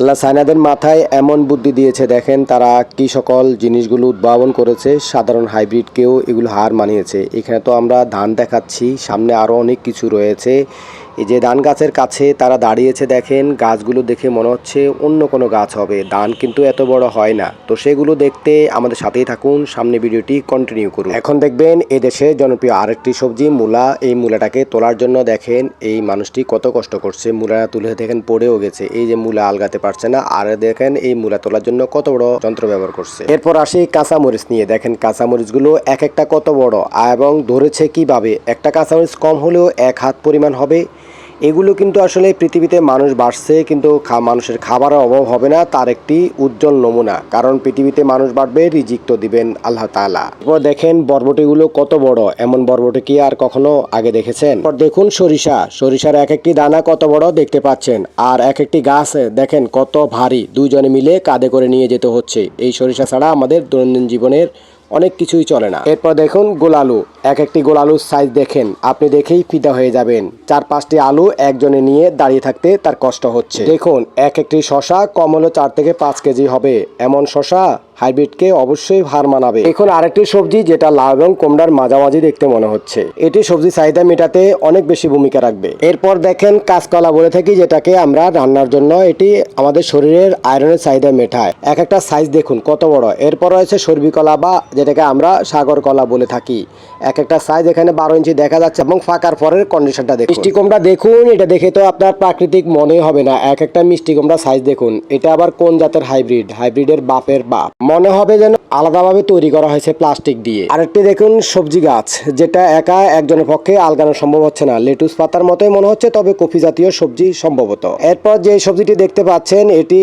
আল্লাহ সাইনাদের মাথায় এমন বুদ্ধি দিয়েছে, দেখেন তারা কি সকল জিনিসগুলো উদ্ভাবন করেছে, সাধারণ হাইব্রিডকেও এগুলো হার মানিয়েছে। এখানে তো আমরা ধান দেখাচ্ছি, সামনে আরও অনেক কিছু রয়েছে। এই যে ধান গাছের কাছে তারা দাঁড়িয়েছে দেখেন, গাছগুলো দেখে মনে হচ্ছে অন্য কোনো গাছ হবে। ধান কিন্তু এত বড় হয় না। তো সেগুলো দেখতে আমাদের সাথেই থাকুন, সামনে ভিডিওটি কন্টিনিউ করুন। এখন দেখবেন এদেশে জনপ্রিয় আরেকটি সবজি, মূলা। এই মূলাটাকে তোলার জন্য দেখেন, এই মানুষটি কত কষ্ট করছে। মূলা তুলে দেখেন, পড়েও গেছে। এই যে মূলা আলগাতে পারছে না, আর দেখেন এই মূলা তোলার জন্য কত বড় যন্ত্র ব্যবহার করছে। এরপর আসি কাঁচামরিচ নিয়ে। দেখেন কাঁচামরিচগুলো এক একটা কত বড়, এবং ধরেছে কীভাবে? একটা কাঁচামরিচ কম হলেও এক হাত পরিমাণ হবে। এগুলো কিন্তু আসলে পৃথিবীতে মানুষ বাড়ছে, কিন্তু মানুষের খাবারের অভাব হবে না, তার একটি উজ্জ্বল নমুনা। কারণ পৃথিবীতে মানুষ বাড়বে, রিজিক তো দিবেন আল্লাহ তাআলা। এরপর দেখেন বরবটিগুলো কত বড়, এমন বরবটি কি আর কখনো আগে দেখেছেন? দেখুন সরিষা। সরিষার এক একটি দানা কত বড় দেখতে পাচ্ছেন, আর এক একটি গাছ, দেখেন কত ভারী। দুইজনে মিলে কাঁধে করে নিয়ে যেতে হচ্ছে। এই সরিষা ছাড়া আমাদের দৈনন্দিন জীবনের অনেক কিছুই চলে না। এরপর দেখুন গোল আলু এক একটি গোল আলুর সাইজ দেখেন। আপনি দেখেই ফিদা হয়ে যাবেন। চার পাঁচটি আলু একজনে নিয়ে দাঁড়িয়ে থাকতে তার কষ্ট হচ্ছে। দেখুন, এক একটি শশা কমলো চার থেকে পাঁচ কেজি হবে। এমন শশা হাইব্রিডকে অবশ্যই হার মানাবে। এখন আরেকটি সবজি যেটা লাউ এবং কুমড়ার মাঝামাঝি দেখতে মনে হচ্ছে। এটি সবজি চাহিদা মেটাতে অনেক বেশি ভূমিকা রাখবে। এরপর দেখেন কাঁচকলা বলে থাকি, যেটাকে আমরা রান্নার জন্য এটি আমাদের শরীরের আয়রনের চাহিদা মেটায়। এক একটা সাইজ দেখুন, কত বড়। এরপর রয়েছে সর্বি কলা বা যেটাকে আমরা সাগর কলা বলে থাকি। এক একটা সাইজ এখানে বারো ইঞ্চি দেখা যাচ্ছে এবং ফাঁকার পরের কন্ডিশনটা দেখুন। মিষ্টি কুমড়া দেখুন, এটা দেখে তো আপনার প্রাকৃতিক মনে হবে না। এক একটা মিষ্টি কুমড়া সাইজ দেখুন, এটা আবার কোন জাতের হাইব্রিড হাইব্রিডের বাপের বাপ। মনে হবে যেন আলাদাভাবে তৈরি করা হয়েছে প্লাস্টিক দিয়ে। আরেকটি দেখুন, সবজি গাছ, যেটা একা একজনের পক্ষে আলগানো সম্ভব হচ্ছে না। লেটুস পাতার মতোই মনে হচ্ছে, তবে কফি জাতীয় সবজি সম্ভবত। এরপর যে সবজিটি দেখতে পাচ্ছেন, এটি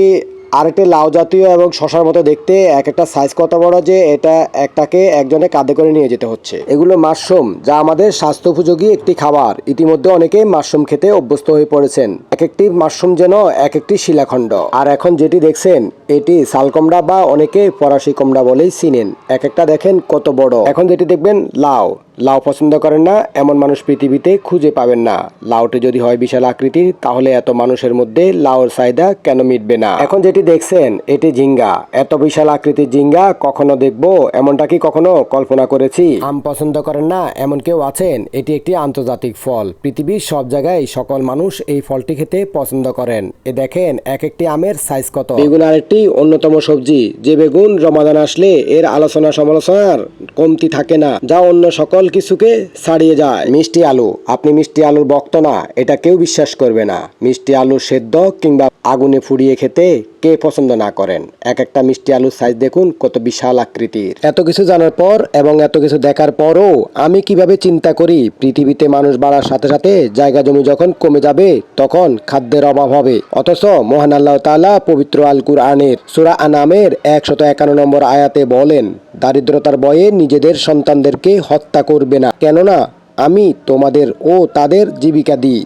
আরেকটি লাউ জাতীয় এবং শশার মতো দেখতে। এক একটা সাইজ কত বড় যে এটা একটাকে একজনে কাঁধে করে নিয়ে যেতে হচ্ছে। এগুলো মাশরুম, যা আমাদের স্বাস্থ্য উপযোগী একটি খাবার। ইতিমধ্যে অনেকে মাশরুম খেতে অভ্যস্ত হয়ে পড়েছেন। এক একটি মাশরুম যেন এক একটি শিলাখণ্ড। আর এখন যেটি দেখছেন এটি শালকমড়া বা অনেকে ফরাসি কমড়া বলেই চিনেন। এক একটা দেখেন কত বড়। এখন যেটি দেখবেন লাউ লাউ পছন্দ করেন না, এমন মানুষ পৃথিবীতে খুঁজে পাবেন না। লাউটি যদি হয় বিশাল আকৃতির, তাহলে এত মানুষের মধ্যে লাউর চাহিদা কেন মিটবে না? এখন যেটি দেখছেন, এটি ঝিঙ্গা। এত বিশাল আকৃতির ঝিঙ্গা কখনো দেখব? এমনটা কি কখনো কল্পনা করেছি? আম পছন্দ করেন না, এমন কেউ আছেন? এটি একটি আন্তর্জাতিক ফল। পৃথিবীর সব জায়গায় সকল মানুষ এই ফলটি খেতে পছন্দ করেন। এ দেখেন, এক একটি আমের সাইজ কত। বেগুন আরেকটি অন্যতম সবজি। যে বেগুন রমাদান আসলে এর আলোচনা সমালোচনার কমতি থাকে না, যা অন্য সকল কিছুকে ছাড়িয়ে যায়। মিষ্টি আলু, আপনি মিষ্টি আলুর বক্ত না, এটা কেউ বিশ্বাস করবে না। মিষ্টি আলু সেদ্ধ কিংবা আগুনে ফুরিয়ে খেতে কে পছন্দ না করেন? এক একটা মিষ্টি আলুর সাইজ দেখুন, কত বিশাল আকৃতির। এত কিছু জানার পর এবং এত কিছু দেখার পরও আমি কীভাবে চিন্তা করি, পৃথিবীতে মানুষ বাড়ার সাথে সাথে জায়গা জমি যখন কমে যাবে, তখন খাদ্যের অভাব হবে। অথচ মহান আল্লাহ তাআলা পবিত্র আল কুরআনের সূরা আনামের একশত একান্ন নম্বর আয়াতে বলেন, দারিদ্রতার বয়ে নিজেদের সন্তানদেরকে হত্যা করবে না। কেননা আমি তোমাদের ও তাদের জীবিকা দিই।